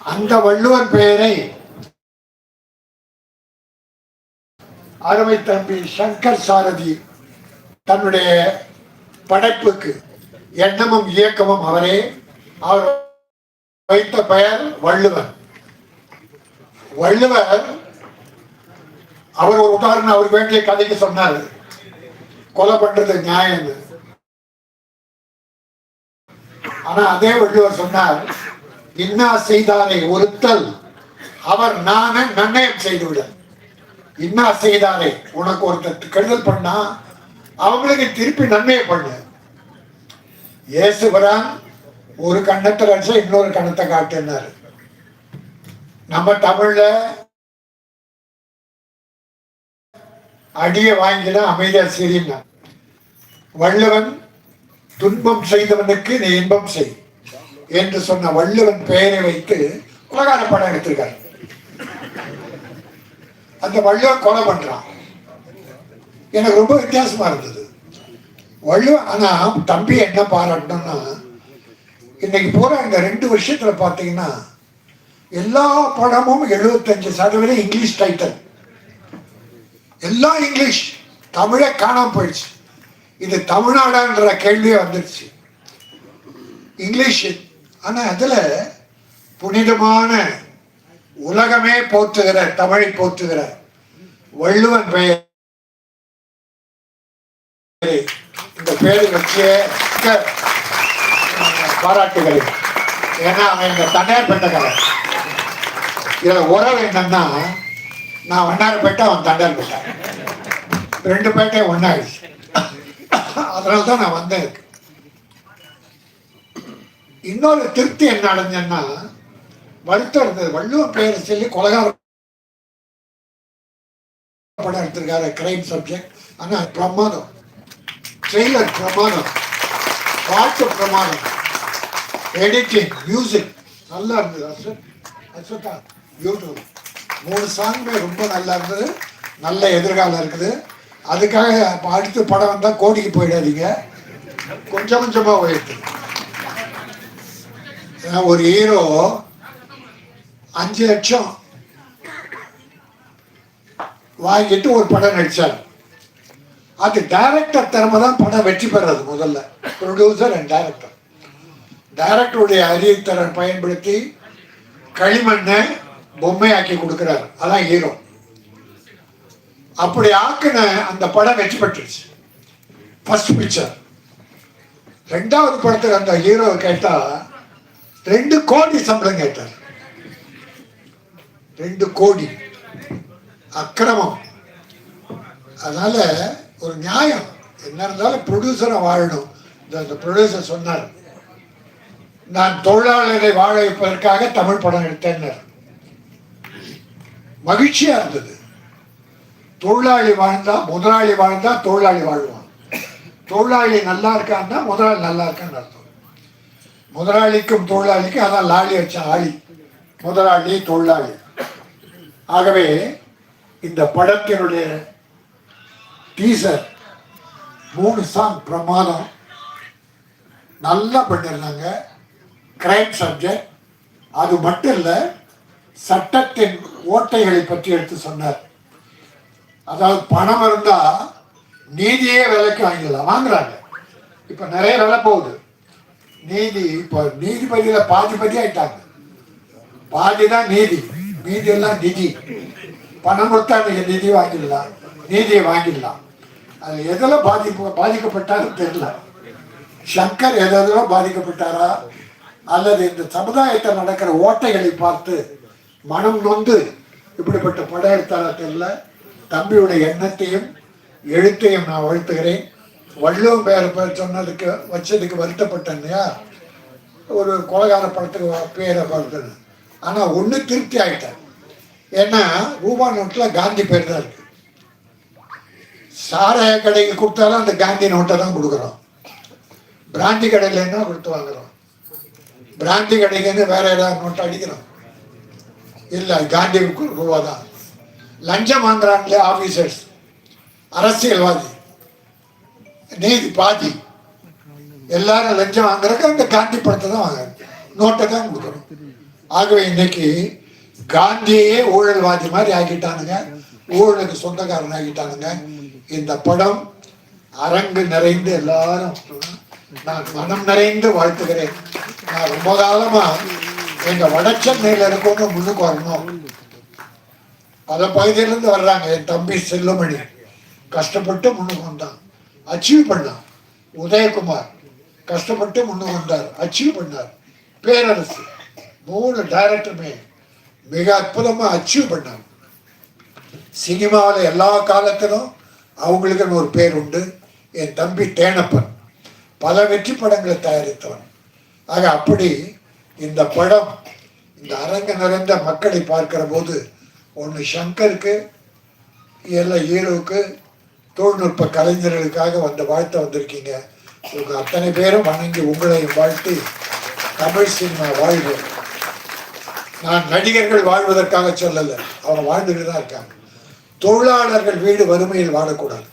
அந்த வள்ளுவர் பெயரை அருமை தம்பி சங்கர் சாரதி தன்னுடைய படைப்புக்கு எண்ணமும் இயக்கமும் அவரே. அவர் வைத்த பெயர் வள்ளுவர். வள்ளுவர் அவர் ஒரு உதாரணம் அவர் வேண்டிய கதைக்கு சொன்னார். கொலை பண்றது நியாயம் ஆனா அதே வள்ளுவர் சொன்னார் இன்னா செய்தாரை ஒருத்தல். அவர் நான நன்னயம் செய்துவிட இன்னா செய்தாரை உனக்கு ஒருத்தர் கெடுதல் பண்ணா அவங்களுக்கு திருப்பி நன்மையை பண்ணு. இயேசுவரான் ஒரு கண்ணத்தை அடிச்சா இன்னொரு கண்ணத்தை காட்டுனாரு. நம்ம தமிழ்ல அடிய வாங்கினா அமைதியா சரின்னா. வள்ளுவன் துன்பம் செய்தவனுக்கு நீ இன்பம் செய். என்று சொன்ன வள்ளுவன் பெயரை வைத்து உலகார படம் எடுத்திருக்காரு. அந்த வள்ளுவன் கொலை பண்றான். எனக்கு ரொம்ப வித்தியாசமா இருந்தது. வள்ளுவன் ஆனா தம்பி என்ன பாராட்டணும்னா இன்னைக்கு போற இந்த ரெண்டு வருஷத்துல பாத்தீங்கன்னா எல்லா படமும் எழுபத்தஞ்சு சதவீதம் இங்கிலீஷ் டைட்டில் எல்லாம் இங்கிலீஷ் தமிழே காணாம போயிடுச்சு. இது தமிழ்நாடான்ற கேள்வியே வந்துடுச்சு இங்கிலீஷ் ஆனா அதுல புனிதமான உலகமே போற்றுகிற தமிழை போற்றுகிற வள்ளுவன் பெயர் இந்த பேரு வச்சு பாராட்டுகிறேன் ஏன்னா அவன் இந்த தனியார் பெட்டக்காரன் இதுல உறவு என்னன்னா நான் வண்ணாரப்பேட்டை அவன் தண்டார் பேட்டை ரெண்டு பேட்டையும் ஒன்னாயிடுச்சு அதனால தான் நான் வந்தேன். இன்னொரு திருப்தி என்ன அடைஞ்சேன்னா வருத்தம் இருந்தது. வள்ளுவர் பெயர் சொல்லி கொலகார படம் எடுத்திருக்காரு கிரைம் சப்ஜெக்ட் ஆனால் பிரமாதம். ட்ரெய்லர் பிரமாதம். பாட்டு பிரமாதம். எடிட்டிங் மியூசிக் நல்லா இருந்தது. அஸ்வத் அஸ்வதா யூடியூப் மூணு சாங்குமே ரொம்ப நல்லா இருந்தது. நல்ல எதிர்காலம் இருக்குது. அதுக்காக இப்போ அடுத்த படம் வந்தால் கோடிக்கு போயிடாதீங்க. கொஞ்சம் கொஞ்சமாக உயர்த்து ஏன்னா ஒரு ஹீரோ. அஞ்சு லட்சம். வாங்கிட்டு ஒரு படம் நடித்தார் அது டைரக்டர் திறமை தான் படம் வெற்றி பெறது முதல்ல. ப்ரொடியூசர் அண்ட் டைரக்டர் டைரக்டருடைய அறிவுத்திறன் பயன்படுத்தி களிமண்ணை பொம்மையாக்கி கொடுக்குறாரு. அதான் ஹீரோ. அப்படி ஆக்குன அந்த படம் வெற்றி பெற்றுச்சு. ஃபர்ஸ்ட் பிக்சர் ரெண்டாவது படத்தில் அந்த ஹீரோ கேட்டால் ரெண்டு கோடி சம்பளம் கேட்டார். ரெண்டு கோடி. அக்கிரமம். அதனால ஒரு நியாயம். என்ன இருந்தாலும் ப்ரொடியூசரை வாழணும். இந்த ப்ரொடியூசர் சொன்னார். நான் தொழிலாளரை வாழ வைப்பதற்காக தமிழ் படம் எடுத்தேன் மகிழ்ச்சியா இருந்தது. தொழிலாளி வாழ்ந்தா முதலாளி வாழ்ந்தா தொழிலாளி வாழ்வான். தொழிலாளி நல்லா இருக்கான்னா முதலாளி நல்லா இருக்கான்னு அர்த்தம். முதலாளிக்கும் தொழிலாளிக்கும் அதான் லாலி வச்ச ஆளி. முதலாளி தொழிலாளி. ஆகவே இந்த படத்தினுடைய டீசர் மூணு சாங் பிரமாதம் நல்லா பண்ணியிருந்தாங்க கிரைம் சப்ஜெக்ட் அது மட்டும் இல்லை சட்டத்தின் ஓட்டைகளை பற்றி எடுத்து சொன்னார். அதாவது பணம் இருந்தால் நீதியே விலைக்கு வாங்கிடலாம். வாங்குறாங்க. இப்போ நிறைய விலை போகுது. நீதி இப்போ நீதிபதியில பாதி பதி ஆயிட்டாங்க. பாதி தான் நீதி. மீதி எல்லாம் நிதி. பணம் கொடுத்தா நீங்க நிதி வாங்கிடலாம். நீதியை வாங்கிடலாம். அது எதில் பாதிப்பு பாதிக்கப்பட்டாலும் தெரியல. சங்கர் எதெல்லாம் பாதிக்கப்பட்டாரா? அல்லது இந்த சமுதாயத்தில் நடக்கிற ஓட்டைகளை பார்த்து மனம் நொந்து இப்படிப்பட்ட படம் எடுத்தாரா தெரியல? தம்பியுடைய எண்ணத்தையும் எழுத்தையும் நான் வாழ்த்துகிறேன் வள்ளுவம் பேர பேர் சொன்னதுக்கு வச்சதுக்கு வருத்தப்பட்டேன் இல்லையா ஒரு கொலகார படத்துக்கு பேரை வருதுன்னு ஆனால் ஒன்று திருப்தி ஆகிட்டேன் ஏன்னா ரூபா நோட்டில் காந்தி பேர் தான் இருக்கு. சாராய கடைக்கு கொடுத்தாலும் அந்த காந்தி நோட்டை தான் கொடுக்குறோம். பிராந்தி கடையில் என்ன கொடுத்து வாங்குறோம்? பிராந்தி கடைக்கு வேற ஏதாவது நோட்டை அடிக்கிறோம். இல்லை காந்தி ரூபா தான். லஞ்சம் வாங்குறாங்களே ஆஃபீஸர்ஸ் அரசியல்வாதி. நீதி பாதி. எல்லாரும் லஞ்சம் வாங்குறதுக்கு அந்த காந்தி படத்தை தான் வாங்குறாங்க நோட்டை தான் கொடுக்குறோம். ஆகவே இன்னைக்கு காந்தியே ஊழல்வாதி மாதிரி ஆக்கிட்டானுங்க ஊழலுக்கு சொந்தக்காரன் ஆகிட்டானுங்க. இந்த படம் அரங்கு நிறைந்து எல்லாரும் நான் மனம் நிறைந்து வாழ்த்துகிறேன். நான் ரொம்ப காலமா எங்க வடச்சென்னையில இருக்கவங்க முன்னுக்கு வரணும். பல பகுதியிலிருந்து வர்றாங்க. என் தம்பி செல்லுமணி. கஷ்டப்பட்டு முன்னுக்கு வந்தான். அச்சீவ் பண்ணான் உதயகுமார் கஷ்டப்பட்டு முன்னுக்கு வந்தார். அச்சீவ் பண்ணார். பேரரசு. மூணு டைரக்டருமே மிக அற்புதமாக அச்சீவ் பண்ணாங்க. சினிமாவில் எல்லா காலத்திலும் அவங்களுக்குன்னு ஒரு பேர் உண்டு. என் தம்பி தேனப்பன். பல வெற்றி படங்களை தயாரித்தவன். ஆக அப்படி இந்த படம் இந்த அரங்க நிறைந்த மக்களை பார்க்கிற போது ஒன்று சங்கருக்கு எல்லாம் ஹீரோவுக்கு தொழில்நுட்ப கலைஞர்களுக்காக வந்த வாழ்த்த வந்திருக்கீங்க. உங்க அத்தனை பேரும் வணங்கி உங்களையும் வாழ்த்தி தமிழ் சினிமா வாழ்வு நான் நடிகர்கள் வாழ்வதற்காக சொல்லலை அவங்க வாழ்ந்துட்டு தான் இருக்காங்க. தொழிலாளர்கள் வீடு வறுமையில் வாழக்கூடாது.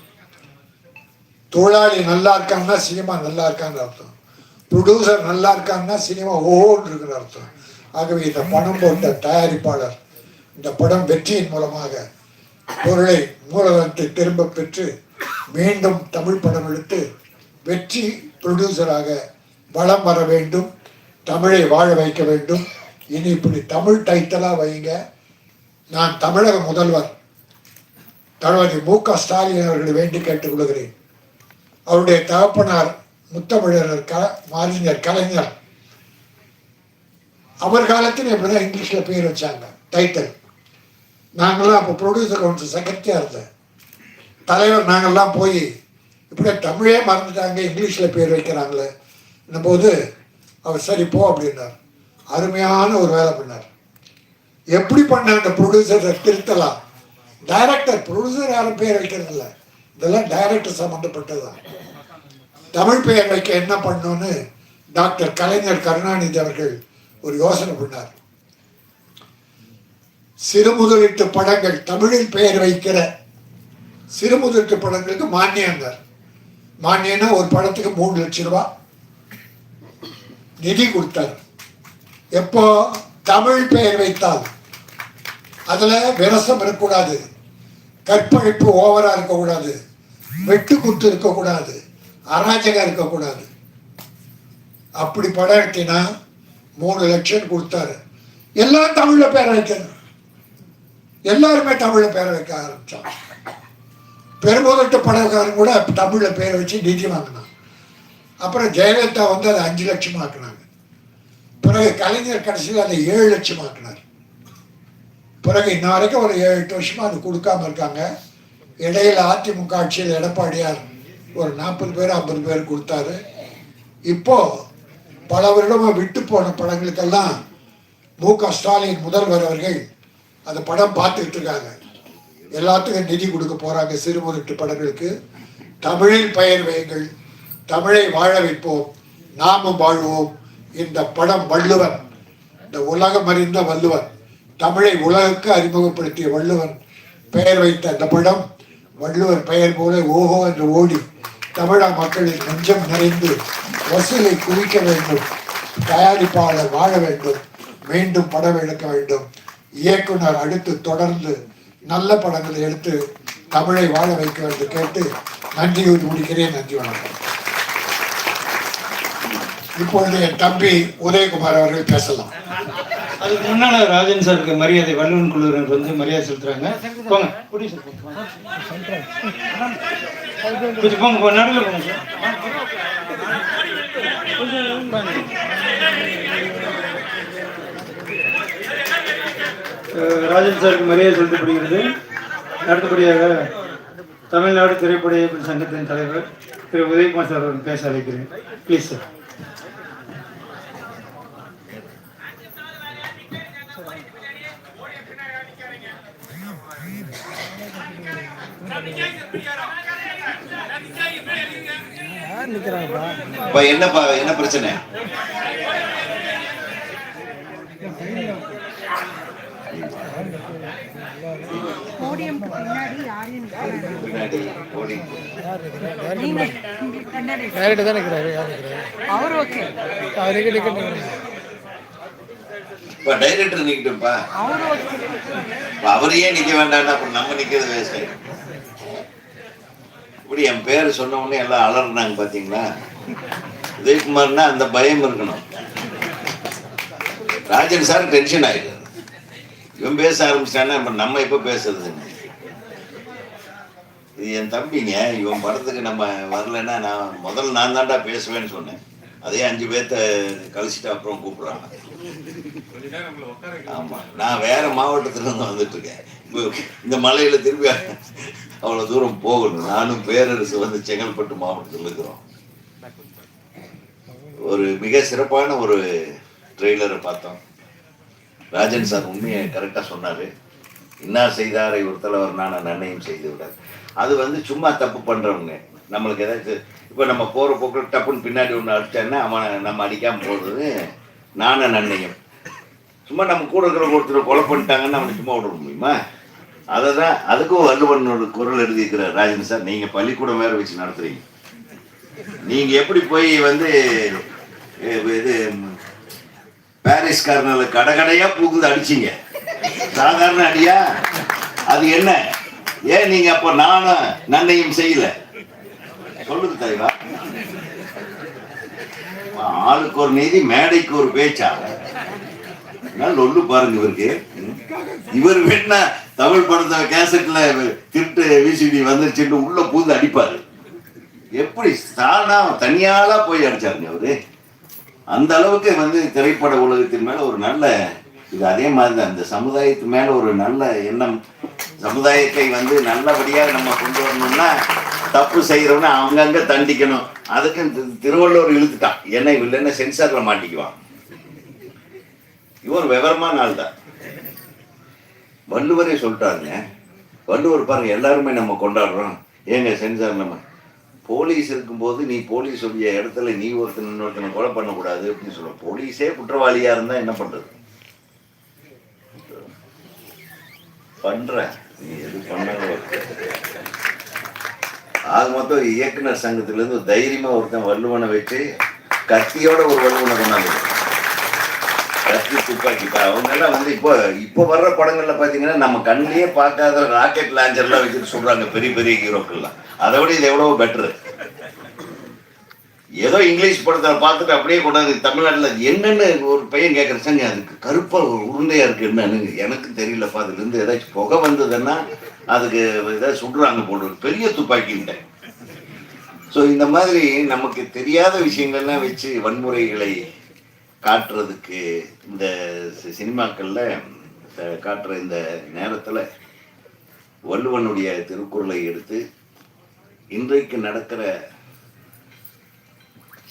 தொழிலாளி நல்லா இருக்காங்கன்னா சினிமா நல்லா இருக்கான்னு அர்த்தம். ப்ரொடியூசர் நல்லா இருக்காங்கன்னா சினிமா ஓஹோன்னு இருக்கிற அர்த்தம். ஆகவே இந்த படம் போட்ட தயாரிப்பாளர் இந்த படம் வெற்றியின் மூலமாக பொருளை மூலதனத்தை திரும்ப பெற்று மீண்டும் தமிழ் படம் எடுத்து வெற்றி ப்ரொடியூசராக வளம் வர வேண்டும் தமிழை வாழ வைக்க வேண்டும். இனி இப்படி தமிழ் டைட்டலாக வைங்க. நான் தமிழக முதல்வர். தளபதி மு க ஸ்டாலின் அவர்களை வேண்டி கேட்டுக்கொள்கிறேன். அவருடைய தகப்பனார் முத்தமிழர் க மாறிஞர் கலைஞர். அவர் காலத்தில் இப்படிதான் இங்கிலீஷில் பேர் வச்சாங்க டைட்டில் நாங்களாம் அப்போ ப்ரொடியூசர் கவுன்சில் செக்ரட்டரியாக இருந்தேன். தலைவர் நாங்கள்லாம் போய் இப்படியே தமிழே மறந்துட்டாங்க இங்கிலீஷில் பேர் வைக்கிறாங்களே. போது அவர் சரி போ அப்படின்னார். அருமையான ஒரு வேலை பண்ணார். எப்படி பண்ணாங்க அந்த ப்ரொடியூசரை திருத்தலாம்? டைரக்டர் ப்ரொடியூசர் யாரும் பேர் வைக்கிறது இல்லை. இதெல்லாம் டைரக்டர் சம்மந்தப்பட்டதுதான் தமிழ் பெயர் வைக்க என்ன பண்ணோன்னு டாக்டர் கலைஞர் கருணாநிதி அவர்கள் ஒரு யோசனை பண்ணார். சிறுமுதலீட்டு படங்கள் தமிழில் பெயர் வைக்கிற சிறுமுதலீட்டு படங்களுக்கு மானியங்கார் மானியம்னா ஒரு படத்துக்கு மூணு லட்சம் ரூபா. நிதி கொடுத்தார். எப்போ தமிழ் பெயர் வைத்தால் அதில் விரசம் இருக்கக்கூடாது. கற்பழிப்பு ஓவராக இருக்கக்கூடாது. வெட்டு குத்து இருக்கக்கூடாது. அராஜகம் இருக்கக்கூடாது. அப்படி படம் எடுத்தினா மூணு லட்சம் கொடுத்தாரு. எல்லாம் தமிழில் பேர் வைக்கணும் எல்லாருமே தமிழில் பேரை வைக்க ஆரம்பித்தான் பெருமுதட்டு படக்காரன் கூட தமிழில் பேரை வச்சு நிதி வாங்கினான். அப்புறம் ஜெயலலிதா வந்து அதை அஞ்சு லட்சம் ஆக்குனாங்க. பிறகு கலைஞர் கடைசியில் அதை ஏழு லட்சம் ஆக்கினார். பிறகு இன்ன வரைக்கும் ஒரு ஏழு எட்டு வருஷமாக அது கொடுக்காம இருக்காங்க. இடையில் அதிமுக ஆட்சியில் எடப்பாடியார் ஒரு நாற்பது பேர் ஐம்பது பேர் கொடுத்தாரு. இப்போது பல வருடமாக விட்டு போன படங்களுக்கெல்லாம் மு க ஸ்டாலின் முதல்வர் அவர்கள் அந்த படம் பார்த்துக்கிட்டு இருக்காங்க. எல்லாத்துக்கும் நிதி கொடுக்க போறாங்க சிறுமுதட்டு படங்களுக்கு. தமிழில் பெயர் வையுங்கள். தமிழை வாழ வைப்போம். நாமும் வாழ்வோம். இந்த படம் வள்ளுவன். இந்த உலகம் அறிந்த வள்ளுவன். தமிழை உலகுக்கு அறிமுகப்படுத்திய வள்ளுவன். பெயர் வைத்த அந்த படம் வள்ளுவர் பெயர் போல ஓஹோ என்று ஓடி தமிழக மக்களின் நெஞ்சம் நிறைந்து வசூலை குவிக்க வேண்டும். தயாரிப்பாளர் வாழ வேண்டும். மீண்டும் படம் எடுக்க வேண்டும். இயக்குனர் அடுத்து தொடர்ந்து நல்ல படங்களை எடுத்து தமிழை வாழ வைக்க என்று கேட்டு நன்றி முடிக்கிறேன் நன்றி வணக்கம். இப்பொழுது என் தம்பி உதயகுமார் அவர்கள் பேசலாம். அதுக்கு முன்னால ராஜன் சாருக்கு மரியாதை வல்லுவன் குழுவினர் வந்து மரியாதை செலுத்துறாங்க. போங்க போங்க. கொஞ்சம் போங்க போங்க நடுவில் போங்க சார் கொஞ்சம் வாங்க. அஹ், ராஜன் சாருக்கு மரியாதை செலுத்தப்படுகிறது அடுத்தபடியாக தமிழ்நாடு திரைப்பட இயக்குநர் சங்கத்தின் தலைவர் திரு. உதயகுமார் சார் அவர்கள் பேச அழைக்கிறேன். ப்ளீஸ் சார் என்னப்பா என்ன பிரச்சனை? போடியம்க்கு பின்னாடி யாரையும் தான் நிற்கிறாரு யார் நிற்கிறாரு? அவர் ஓகே. அவர் இப்ப டைரக்டர் நிக்கட்டும்ப்பா. இப்ப அவரையே நிக்க வேண்டாம்னா அப்புறம் நம்ம நிக்கிறது வேஸ்ட் இப்படி என் பேர் சொன்ன உடனே எல்லாம் அலறினாங்க பாத்தீங்களா? உதயகுமார்னா அந்த பயம் இருக்கணும். ராஜன் சார் டென்ஷன் ஆயிடுது. இவன் பேச ஆரம்பிச்சிட்டான்னா நம்ம எப்ப பேசுறது? இது என் தம்பிங்க இவன் படத்துக்கு நம்ம வரலைன்னா நான் முதல்ல நான் தான்டா பேசுவேன்னு சொன்னேன். அதே அஞ்சு பேர்த்த கழிச்சிட்டு அப்புறம் கூப்பிடுறாங்க. ஆமா. நான் வேற மாவட்டத்துலேருந்து வந்துட்டு இருக்கேன் இந்த மலையில திரும்பி அவ்வளவு தூரம் போகணும் நானும் பேரரசு வந்து செங்கல்பட்டு மாவட்டத்தில் இருக்கிறோம். ஒரு மிக சிறப்பான ஒரு ட்ரெய்லரை பார்த்தோம். ராஜன் சார் உண்மையை கரெக்டாக சொன்னார். என்ன செய்தாரை ஒரு தலைவர் நான் நன்மையும் செய்து விடார் அது வந்து சும்மா தப்பு பண்ணுறவங்க நம்மளுக்கு ஏதாச்சும் இப்போ நம்ம போகிற போக்கில் டப்புன்னு பின்னாடி ஒன்று அடித்தான்னா அவன் நம்ம அடிக்காமல் போடுறது நான நன்மையும் சும்மா நம்ம கூட இருக்கிற ஒருத்தர் கொலை பண்ணிட்டாங்கன்னு அவனை சும்மா விட முடியுமா? அதை தான் அதுக்கும் வள்ளுவன் குரல் எழுதியிருக்கிறார். ராஜன் சார் நீங்கள் பள்ளிக்கூடம் வேறு வச்சு நடத்துகிறீங்க நீங்கள் எப்படி போய் வந்து இது பாரிஸ்காரனால கடகடையா பூக்குது அடிச்சீங்க. சாதாரண அடியா? அது என்ன? ஏன் நீங்க அப்ப நானும் நன்னையும் செய்யல? சொல்லுங்க தலைவா. ஆளுக்கு ஒரு நீதி மேடைக்கு ஒரு பேச்சா? நல்ல ஒண்ணு பாருங்க இவருக்கு. இவர் வேணா தமிழ் படத்தை கேசட்ல திருட்டு விசிடி வந்துருச்சுன்னு உள்ள பூந்து அடிப்பாரு. எப்படி தானா தனியாலா போய் அடிச்சாருங்க அவரு அந்த அளவுக்கு வந்து திரைப்பட உலகத்தின் மேல ஒரு நல்ல இது அதே மாதிரி தான் இந்த சமுதாயத்து மேல ஒரு நல்ல எண்ணம் சமுதாயத்தை வந்து நல்லபடியா நம்ம கொண்டு வரணும்னா தப்பு செய்யறவன அங்கங்க தண்டிக்கணும். அதுக்கு திருவள்ளுவர் இழுத்துட்டான். என்ன இல்லைன்னா சென்சார்ல மாட்டிக்குவான். இவர் விவரமான ஆள் தான் வள்ளுவரே சொல்லிட்டாருங்க. வள்ளுவர் பாருங்க எல்லாருமே நம்ம கொண்டாடுறோம். ஏங்க சென்சார் நம்ம போலீஸ் இருக்கும்போது நீ போலீஸ் உடைய இடத்துல நீ ஒருத்தன் இன்னொருத்தனை கொலை பண்ணக்கூடாது அப்படின்னு சொல்லுவோம் போலீஸே குற்றவாளியா இருந்தா என்ன பண்றது? பண்ற. நீ எது பண்ண ஆக மொத்தம் இயக்குனர் சங்கத்துல இருந்து தைரியமா ஒருத்தன் வல்லுவனை வச்சு கத்தியோட ஒரு வல்லுவனை கொண்டாந்து கத்தி துப்பாக்கி இப்ப வந்து இப்போ இப்போ வர்ற படங்கள்ல பாத்தீங்கன்னா நம்ம கண்ணிலேயே பார்க்காத ராக்கெட் லாஞ்சர்லாம் வச்சுட்டு சொல்றாங்க பெரிய பெரிய ஹீரோக்கள்லாம் அதை விட இது எவ்வளவு பெட்ரு ஏதோ இங்கிலீஷ் படத்தை பார்த்துட்டு அப்படியே கொண்டாந்து தமிழ்நாட்டில் என்னென்னு ஒரு பையன் கேட்குற சங்க அதுக்கு கருப்பாக ஒரு உருந்தையாக இருக்கு என்னன்னு எனக்கு தெரியலப்பா அதுலேருந்து ஏதாச்சும் புகை வந்ததுன்னா அதுக்கு ஏதாவது சுடுறாங்க போடுறது பெரிய துப்பாக்கின்ட்டேன் ஸோ இந்த மாதிரி நமக்கு தெரியாத விஷயங்கள்லாம் வச்சு வன்முறைகளை காட்டுறதுக்கு இந்த சினிமாக்களில் காட்டுற இந்த நேரத்தில் வள்ளுவனுடைய திருக்குறளை எடுத்து இன்றைக்கு நடக்கிற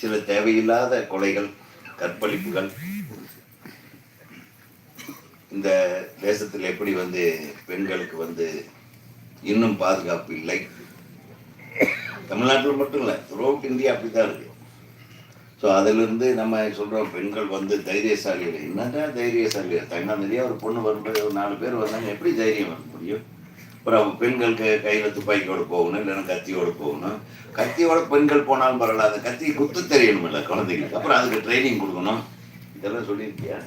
சில தேவையில்லாத கொலைகள் கற்பழிப்புகள் இந்த தேசத்தில் எப்படி வந்து பெண்களுக்கு வந்து இன்னும் பாதுகாப்பு இல்லை. தமிழ்நாட்டில் மட்டும் இல்லை த்ரூஅவுட் இந்தியா அப்படிதான் இருக்கு. ஸோ அதிலிருந்து நம்ம சொல்கிறோம் பெண்கள் வந்து தைரியசாலிகள். என்னடா தைரியசாலிகள்? தங்காந்தடியாக ஒரு பொண்ணு வரும்போது ஒரு நாலு பேர் வந்தாங்க. எப்படி தைரியம் வர முடியும்? அப்புறம் பெண்களுக்கு கையில் துப்பாக்கியோடு போகணும் இல்லைன்னா கத்தியோடு போகணும். கத்தியோட பெண்கள் போனாலும் பரவாயில்ல. அந்த கத்தி குத்து தெரியணும்ல குழந்தைங்களுக்கு அப்புறம் அதுக்கு ட்ரைனிங் கொடுக்கணும். இதெல்லாம் சொல்லியிருக்கியா?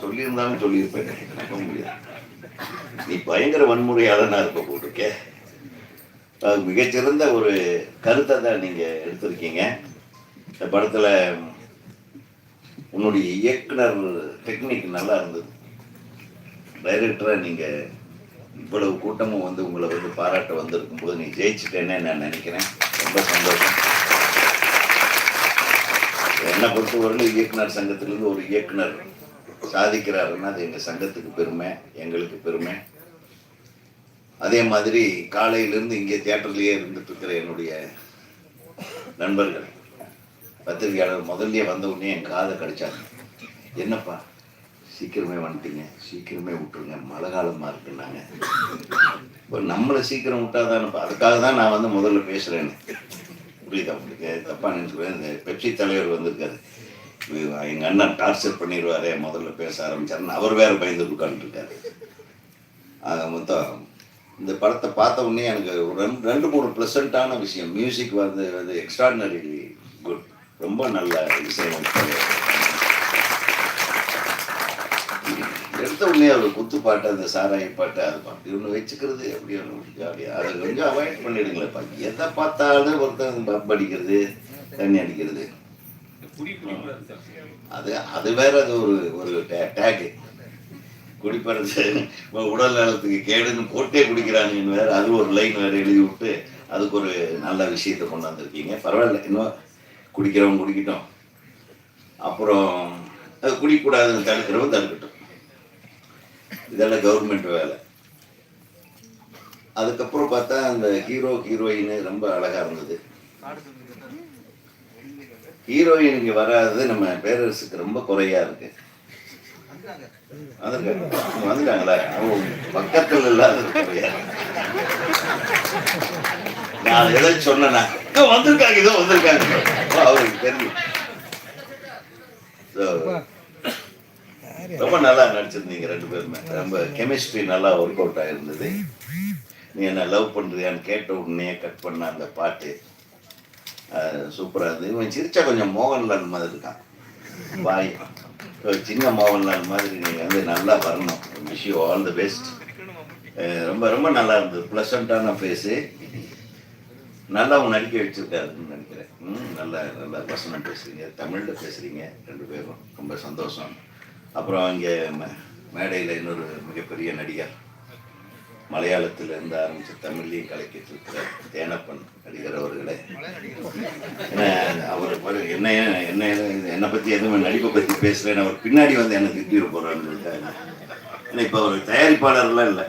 சொல்லியிருந்தாலும் சொல்லியிருப்பேன். நம்ப முடியாது நீ பயங்கர வன்முறையாளனா இருக்க போட்டிருக்கே. மிகச்சிறந்த ஒரு கருத்தை தான் நீங்கள் எடுத்திருக்கீங்க. இந்த படத்தில் உன்னுடைய இயக்குனர் டெக்னிக் நல்லா இருந்தது. டைரக்டராக நீங்கள் இவ்வளவு கூட்டமும் வந்து உங்களை வந்து பாராட்ட வந்திருக்கும் போது நீ ஜெயிச்சிட்டேன்னு நான் நினைக்கிறேன். ரொம்ப சந்தோஷம். என்னை பொறுத்தவரையிலும் இயக்குனர் சங்கத்திலிருந்து ஒரு இயக்குனர் சாதிக்கிறாருன்னா அது எங்கள் சங்கத்துக்கு பெருமை எங்களுக்கு பெருமை. அதே மாதிரி காலையிலிருந்து இங்கே தியேட்டர்லயே இருந்துட்டு இருக்கிற என்னுடைய நண்பர்கள் பத்திரிகையாளர் முதல்லயே வந்த உடனே என் காதை கடிச்சாங்க. என்னப்பா சீக்கிரமே வந்துட்டீங்க சீக்கிரமே விட்டுருங்க மழை காலமா இருக்குன்னாங்க. இப்போ நம்மளை சீக்கிரம் விட்டாதானப்பா அதுக்காக தான் நான் வந்து முதல்ல பேசுறேன்னு. புரியுதா உங்களுக்கு? தப்பா நினைச்சுக்கிறேன் இந்த பெப்சி தலைவர் வந்திருக்காரு. எங்கள் எங்க அண்ணன் டார்ச்சர் பண்ணிடுவாரே முதல்ல பேச ஆரம்பிச்சாருன்னு. அவர் வேற பயந்து உட்காந்துருக்காரு ஆக மொத்தம் இந்த படத்தை பார்த்த உடனே எனக்கு ரெண்டு ரெண்டு மூணு ப்ளசண்ட்டான விஷயம். மியூசிக் வந்து வந்து எக்ஸ்ட்ராடினரி குட் ரொம்ப நல்ல இசையமைப்பு எடுத்த உடனே அவர் குத்து பாட்டு அந்த சாராய பாட்டு அது பாட்டு. ஒன்று வச்சுக்கிறது அப்படி ஒன்று ஜாலியாக அதை கொஞ்சம் அவாய்ட் பண்ணிடுங்களேப்பா எதை பார்த்தாலும் ஒருத்தன் பப் அடிக்கிறது தண்ணி அடிக்கிறது. அது அது வேற அது ஒரு ஒரு டேகு. குடிப்பறது. உடல் நலத்துக்கு கேடுன்னு போட்டே குடிக்கிறாங்கன்னு வேற அது ஒரு லைன் வேற எழுதி விட்டு அதுக்கு ஒரு நல்ல விஷயத்தை கொண்டு வந்திருக்கீங்க. பரவாயில்ல. இன்னும் குடிக்கிறவங்க குடிக்கட்டும். அப்புறம் அது குடிக்கக்கூடாதுன்னு தடுக்கிறவங்க தடுக்கட்டும். இதெல்லாம் கவர்மெண்ட் வேலை. அதுக்கப்புறம் பார்த்தா அந்த ஹீரோ ஹீரோயின் ரொம்ப அழகா இருந்தது. ஹீரோயின் இங்கே வராதது நம்ம பேரரசுக்கு ரொம்ப குறையா இருக்கு. வந்திருக்காங்க. வந்துட்டாங்களா? ஓ, பக்கத்துல இல்லாத குறையா நான் எதை சொன்னேன்னா இதோ வந்திருக்காங்க ஏதோ வந்திருக்காங்க. அவருக்கு தெரியும் ரொம்ப நல்லா நடிச்சிருந்தீங்க ரெண்டு பேருமே. ரொம்ப கெமிஸ்ட்ரி நல்லா ஒர்க் அவுட் ஆயிருந்தது. நீ என்ன லவ் பண்றியான்னு கேட்ட உடனே கட் பண்ண அந்த பாட்டு. சூப்பராக இருந்தது. இவன் சிரிச்சா கொஞ்சம் மோகன்லால் மாதிரி இருக்கான். வாய். சின்ன மோகன்லால் மாதிரி நீங்கள் வந்து நல்லா வரணும். Wish you all the best ரொம்ப ரொம்ப நல்லா இருந்தது. ப்ளசண்ட்டான ஃபேஸு நல்லா அவங்க நடிக்க வச்சிருக்காருன்னு நினைக்கிறேன். ம் நல்லா நல்லா வசனம் பேசுறீங்க. தமிழில் பேசுகிறீங்க ரெண்டு பேரும். ரொம்ப சந்தோஷம். அப்புறம் இங்கே மேடையில் இன்னொரு மிகப்பெரிய நடிகர். மலையாளத்தில் இருந்து ஆரம்பித்து தமிழ்லையும் கலக்கிட்டு இருக்கிற தேனப்பன் நடிகர் அவர்களே. அவர் என்ன என்ன என்னை பற்றி எதுவும் நடிப்பை பற்றி பேசுகிறேன் அவர் பின்னாடி வந்து என்னை திட்டிட்டு போகிறான்னு ஏன்னா இப்போ அவர் தயாரிப்பாளர்லாம் இல்லை.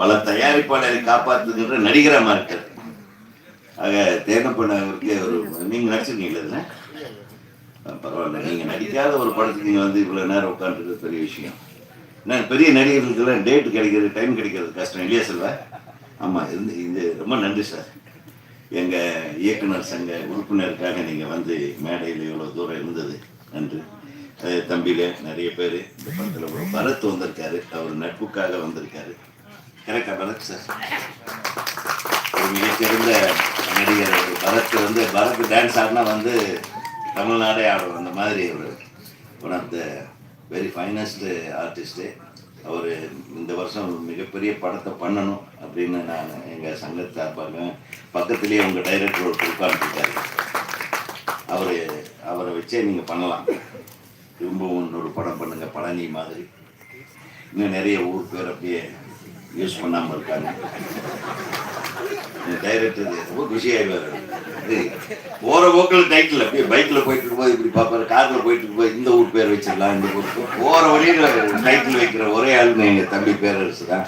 பல தயாரிப்பாளரை காப்பாற்றுகின்ற நடிகராக இருக்கார் ஆக தேனப்பன் அவருக்கு ஒரு நீங்கள் நடிச்சிருக்கீங்களா இதுல? பரவாயில்ல. நீங்கள் நடிக்காத ஒரு படத்துக்கு நீங்கள் வந்து இவ்வளோ நேரம் உட்காந்துருக்கிறது பெரிய விஷயம். நான் பெரிய நடிகர்களுக்கெல்லாம் டேட் கிடைக்கிறது டைம் கிடைக்கிறது கஷ்டம் இல்லையா செல்வா? ஆமாம் இருந்து இது ரொம்ப நன்றி சார். எங்கள் இயக்குனர் சங்க உறுப்பினருக்காக நீங்கள் வந்து மேடையில் இவ்வளோ தூரம் இருந்தது. நன்றி. தம்பியில் தம்பியில நிறைய பேர் இந்த படத்தில் ஒரு பரத் வந்திருக்காரு. அவர் நட்புக்காக வந்திருக்காரு. கரெக்டாக பரத் சார்? ஒரு மிகச்சிறந்த நடிகர் அவர். பரத் வந்து பரத் டான்ஸ் ஆடினா வந்து தமிழ்நாடே ஆடும் அந்த மாதிரி ஒரு உணர்ந்த த வெரி ஃபைனஸ்ட் ஆர்டிஸ்ட்டு அவர் இந்த வருஷம் மிகப்பெரிய படத்தை பண்ணணும் அப்படின்னு நான் எங்கள் சங்கத்தை சார்பாக பக்கத்துலேயே உங்கள் டைரக்டர் ஒரு உட்காந்துருக்காரு அவர் அவரை வச்சே நீங்கள் பண்ணலாம். திரும்பவும் இன்னொரு படம் பண்ணுங்கள் பழனி மாதிரி. இன்னும் நிறைய ஊர் பேர் அப்படியே யூஸ் பண்ணாமல் இருக்காங்க. டைரக்டர் ரொம்ப குஷியாயிடுவார் போகிற போக்கில் டைட்டில் அப்படியே பைக்கில் போயிட்டு இருக்கும்போது இப்படி பார்ப்பாரு. காரில் போயிட்டு இருக்கும்போது இந்த ஊர் பேர் வச்சிடலாம் இந்த ஊர் போகிற வழியில் டைட்டில் வைக்கிற ஒரே ஆளுங்க எங்கள் தம்பி பேரரசு தான்.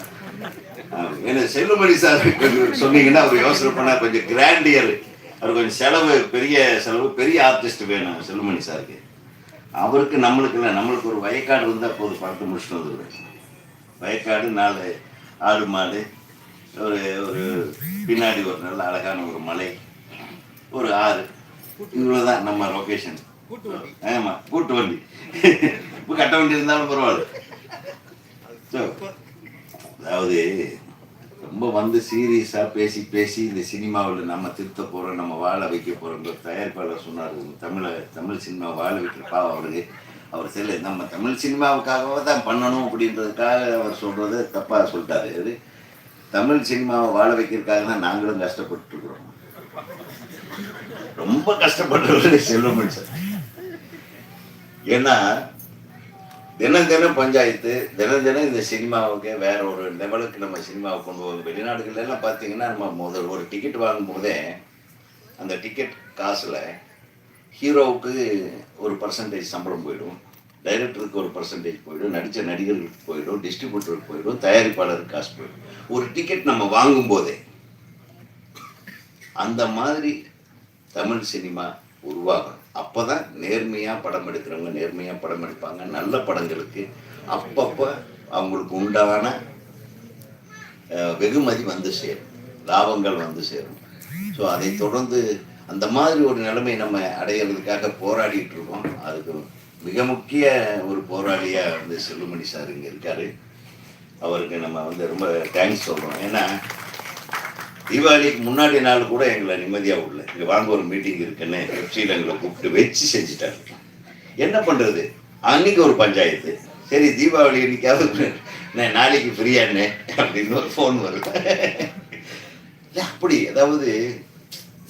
ஏன்னா செல்லுமணி சார் கொஞ்சம் சொன்னீங்கன்னா அவர் யோசனை பண்ணால் கொஞ்சம் கிராண்டியர் அவர் கொஞ்சம் செலவு பெரிய செலவு பெரிய ஆர்டிஸ்ட் வேணும் செல்லுமணி சாருக்கு. அவருக்கு நம்மளுக்கு இல்லை நம்மளுக்கு ஒரு வயக்காடு இருந்தால் போதும் படத்தை முடிச்சுட்டு வந்துடுவேன். வயக்காடு நாலு ஆடு மாடு ஒரு ஒரு பின்னாடி ஒரு நல்ல அழகான ஒரு மலை ஒரு ஆறு. இவ்வளோதான் நம்ம லொக்கேஷன் ஆமாம் கூட்டு வண்டி. இப்போ கட்ட வண்டி இருந்தாலும் பரவாயில்ல. ஸோ அதாவது ரொம்ப வந்து சீரியஸாக பேசி பேசி இந்த சினிமாவில் நம்ம திருத்த போகிறோம் நம்ம வாழ வைக்க போகிறோம் தயாரிப்பாளர் சொன்னார். தமிழை தமிழ் சினிமா வாழ வைக்கிற பாவம் அவருக்கு. அவர் தெரியல நம்ம தமிழ் சினிமாவுக்காகவே தான் பண்ணணும் அப்படின்றதுக்காக அவர் சொல்கிறது தப்பாக சொல்லிட்டாரு தமிழ் சினிமாவை வாழ வைக்கிறதுக்காக தான் நாங்களும் கஷ்டப்பட்டு இருக்கிறோம் ரொம்ப கஷ்டப்படுறவர் செல்வமணி சார். ஏன்னா தினம் தினம் பஞ்சாயத்து தினம் தினம் இந்த சினிமாவுக்கு வேற ஒரு லெவலுக்கு நம்ம சினிமாவை கொண்டு போவோம். வெளிநாடுகள்ல எல்லாம் பார்த்தீங்கன்னா நம்ம முதல் ஒரு டிக்கெட் வாங்கும் போதே அந்த டிக்கெட் காசில் ஹீரோவுக்கு ஒரு பர்சன்டேஜ் சம்பளம் போயிடும். டைரக்டருக்கு ஒரு பர்சன்டேஜ் போயிடும் நடித்த நடிகர்களுக்கு போயிடும் டிஸ்ட்ரிபியூட்டருக்கு போயிடும் தயாரிப்பாளருக்கு காசு போயிடும். ஒரு டிக்கெட் நம்ம வாங்கும் போதே அந்த மாதிரி தமிழ் சினிமா உருவாகணும் அப்பதான் நேர்மையாக படம் எடுக்கிறவங்க நேர்மையாக படம் எடுப்பாங்க. நல்ல படங்களுக்கு அப்பப்போ அவங்களுக்கு உண்டான வெகுமதி வந்து சேரும். லாபங்கள் வந்து சேரும். ஸோ அதை தொடர்ந்து அந்த மாதிரி ஒரு நிலைமை நம்ம அடையிறதுக்காக போராடிட்டு இருக்கோம். அதுக்கு மிக முக்கிய ஒரு போராளியாக வந்து செல்லுமணி சார் இங்கே இருக்கார். அவருக்கு நம்ம வந்து ரொம்ப தேங்க்ஸ் சொல்கிறோம் ஏன்னா தீபாவளிக்கு முன்னாடி நாள் கூட எங்களை நிம்மதியாக விடல இங்கே வாங்க ஒரு மீட்டிங் இருக்குன்னு வெப்சைட்டில் எங்களை கூப்பிட்டு வச்சு செஞ்சுட்டாரு. என்ன பண்ணுறது அன்னைக்கு ஒரு பஞ்சாயத்து. சரி தீபாவளி இன்னைக்காவது நான் நாளைக்கு ஃப்ரீயானே அப்படின்னு ஒரு ஃபோன் வரும் அப்படி அதாவது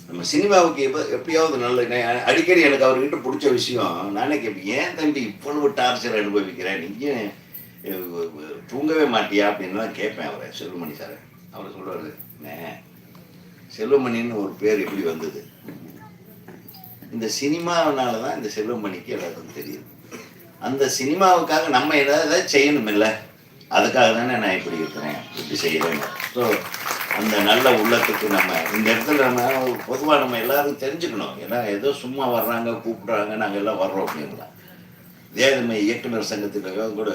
நம்ம சினிமாவுக்கு எப்போ எப்படியாவது நல்ல அடிக்கடி எனக்கு அவர்கிட்ட பிடிச்ச விஷயம் நானே கேட்பேன் ஏன் தம்பி இவ்வளவு டார்ச்சர் அனுபவிக்கிறேன் நீங்கள் தூங்கவே மாட்டியா? அப்படின்லாம் கேட்பேன் அவரை செல்வமணி சார். அவர் சொல்கிறாரு செல்வமணின்னு ஒரு பேர் எப்படி வந்தது? இந்த சினிமாவனால தான் இந்த செல்வமணிக்கு எல்லாருக்கும் தெரியுது. அந்த சினிமாவுக்காக நம்ம ஏதாவது செய்யணும் இல்லை அதுக்காக தானே நான் இப்படி இருக்கிறேன் இப்படி செய்கிறேன் ஸோ அந்த நல்ல உள்ளத்துக்கு நம்ம இந்த இடத்துல நம்ம பொதுவாக நம்ம எல்லாரும் தெரிஞ்சுக்கணும். ஏன்னா ஏதோ சும்மா வர்றாங்க கூப்பிடுறாங்க நாங்கள் எல்லாம் வர்றோம் அப்படின்னா இதே நம்ம இயக்குனர் சங்கத்துக்காக கூட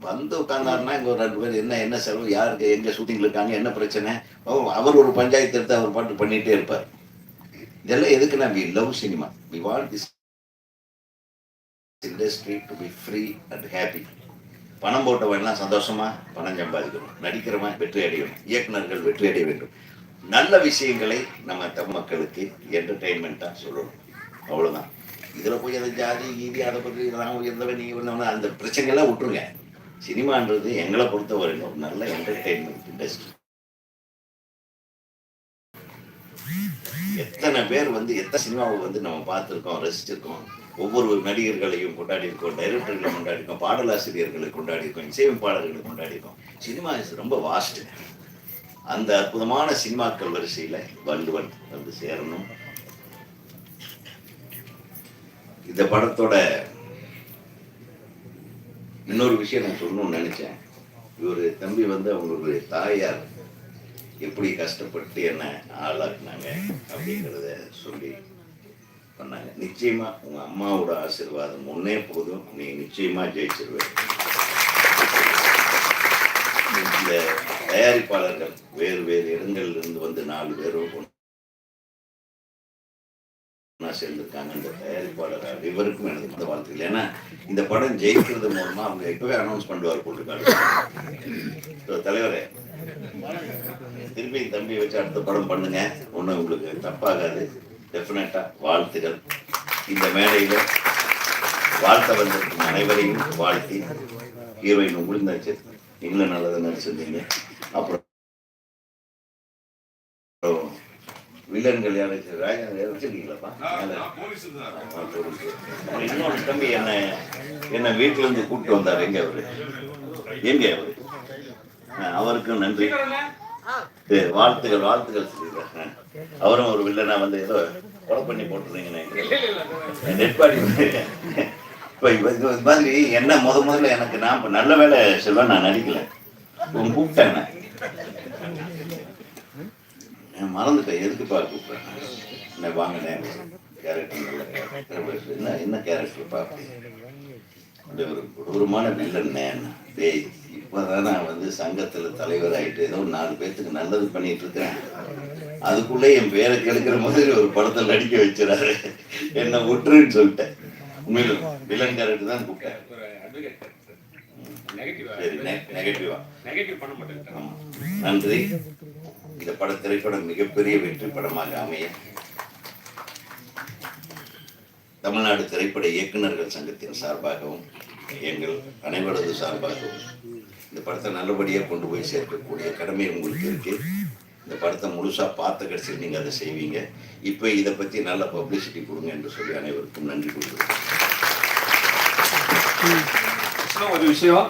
வந்து உட்காந்தாருன்னா இங்கே ஒரு ரெண்டு பேர் என்ன என்ன செலவு யாருக்கு எங்கே ஷூட்டிங்கில் இருக்காங்க என்ன பிரச்சனை? அவர் ஒரு பஞ்சாயத்து எடுத்து அவர் பாட்டு பண்ணிகிட்டே இருப்பார். இதெல்லாம் எதுக்கு நான் we love cinema we want this industry to be free and happy பணம் போட்டவன்லாம் சந்தோஷமா பணம் சம்பாதிக்கணும். நடிக்கிறவன் வெற்றி அடையணும். இயக்குநர்கள் வெற்றி அடைய வேண்டும். நல்ல விஷயங்களை நம்ம தமிழ் மக்களுக்கு என்டர்டெயின்மெண்ட்டாக சொல்லணும். அவ்வளோதான் இதில் போய் அந்த ஜாதி கீதி அதை பற்றி நான் உயர்ந்தவன் நீங்கள் உயர்ந்தவன் அந்த பிரச்சனைகள்லாம் விட்டுருங்க. சினிமான்றது எங்களை பொறுத்த ஒரு நல்ல என்டர்டெயின்மெண்ட் இண்டஸ்ட்ரி எத்தனை பேர் வந்து எத்தனை சினிமாவை வந்து நம்ம பார்த்துருக்கோம் ரசிச்சிருக்கோம். ஒவ்வொரு நடிகர்களையும் கொண்டாடியிருக்கோம் டைரக்டர்களை கொண்டாடிருக்கோம் பாடலாசிரியர்களை கொண்டாடியிருக்கோம் இசையமைப்பாளர்களை கொண்டாடிருக்கோம் சினிமா இஸ் ரொம்ப வாஸ்ட் அந்த அற்புதமான சினிமாக்கள் வரிசையில வள்ளுவன் வந்து சேரணும். இந்த படத்தோட இன்னொரு விஷயம் நான் சொல்லணும்னு நினைச்சேன். இவர் தம்பி வந்து அவங்களுடைய தாயார் எப்படி கஷ்டப்பட்டு என்ன ஆளாக்குனாங்க அப்படிங்கிறத சொல்லி பண்ணாங்க. நிச்சயமா உங்க அம்மாவோட ஆசீர்வாதம் ஒன்னே போதும். நீ நிச்சயமா ஜெயிச்சிருவேன் இந்த தயாரிப்பாளர்கள் வேறு வேறு இடங்கள்ல இருந்து வந்து நாலு பேரும் சேர்ந்திருக்காங்க. இந்த தயாரிப்பாளர் இவருக்கும் எனது மத வாழ்த்துக்கள். ஏன்னா இந்த படம் ஜெயிக்கிறது மூலமா அவங்க இப்பவே அனௌன்ஸ் பண்ணுவார் போட்டுருக்காங்க தலைவரே திருப்பி தம்பி வச்சு அடுத்த படம் பண்ணுங்க. ஒன்றும் உங்களுக்கு தப்பாகாது. டெஃபினட்டா வாழ்த்துகள். இந்த மேடையில வாழ்த்த வந்திருக்கும் அனைவரையும் வாழ்த்தி ஹீரோயின் உங்களுக்கு நடிச்சு நீங்களும் நல்லதாக நடிச்சிருந்தீங்க அப்புறம் வில்லன்கள் ராஜா வச்சிருக்கீங்களாப்பா? மேல. ஆ, போலீஸ். இன்னொரு தம்பி என்ன என்ன வீட்டுல இருந்து கூப்பிட்டு வந்தார். எங்க அவரு? எங்க அவரு? அவருக்கும் நன்றி. சரி வாழ்த்துக்கள் வாழ்த்துக்கள் சொல்லிடுறேன் அவரும் ஒரு வில்லனா வந்து ஏதோ கொலை பண்ணி போட்டுருந்தீங்கன்னு டெட் இப்போ இது மாதிரி என்ன முத முதல்ல எனக்கு நான் இப்ப நல்ல வேலை செல்வன் நான் நடிக்கல. உன் கூப்பிட்டேன் நான். மறந்துட்டேன். எதுக்குப்பா கூப்பிட்டேன் என்ன வாங்கினேன்? கேரக்டர் நல்ல என்ன என்ன கேரக்டர்ப்பா அப்படி ஒரு கொடூரமான வில்லன் தேய் இப்போதான் நான் வந்து சங்கத்தில் தலைவர் ஏதோ ஒரு நாலு பேர்த்துக்கு நல்லது பண்ணிட்டு இருக்கிறேன் அதுக்குள்ளே என் பேரை கெடுக்கிற மாதிரி ஒரு படத்தை நடிக்க வச்சுறாரு. என்ன விட்டுருன்னு சொல்லிட்டேன். உண்மையிலும் வில்லன் கேரக்டர் தான் கூப்பிட்டேன் நன்றி. இந்த பட திரைப்படம் மிகப்பெரிய வெற்றி படமாக அமைய. தமிழ்நாடு திரைப்பட இயக்குநர்கள் சங்கத்தின் சார்பாகவும் எங்கள் அனைவரது சார்பாகவும் இந்த படத்தை நல்லபடியாக கொண்டு போய் சேர்க்கக்கூடிய கடமை உங்களுக்கு இருக்குது இந்த படத்தை முழுசாக பார்த்த கடைசியில் நீங்கள் அதை செய்வீங்க இப்போ இதை பற்றி நல்ல பப்ளிசிட்டி கொடுங்க என்று சொல்லி அனைவருக்கும் நன்றி கொடுக்குறேன் ஒரு விஷயம்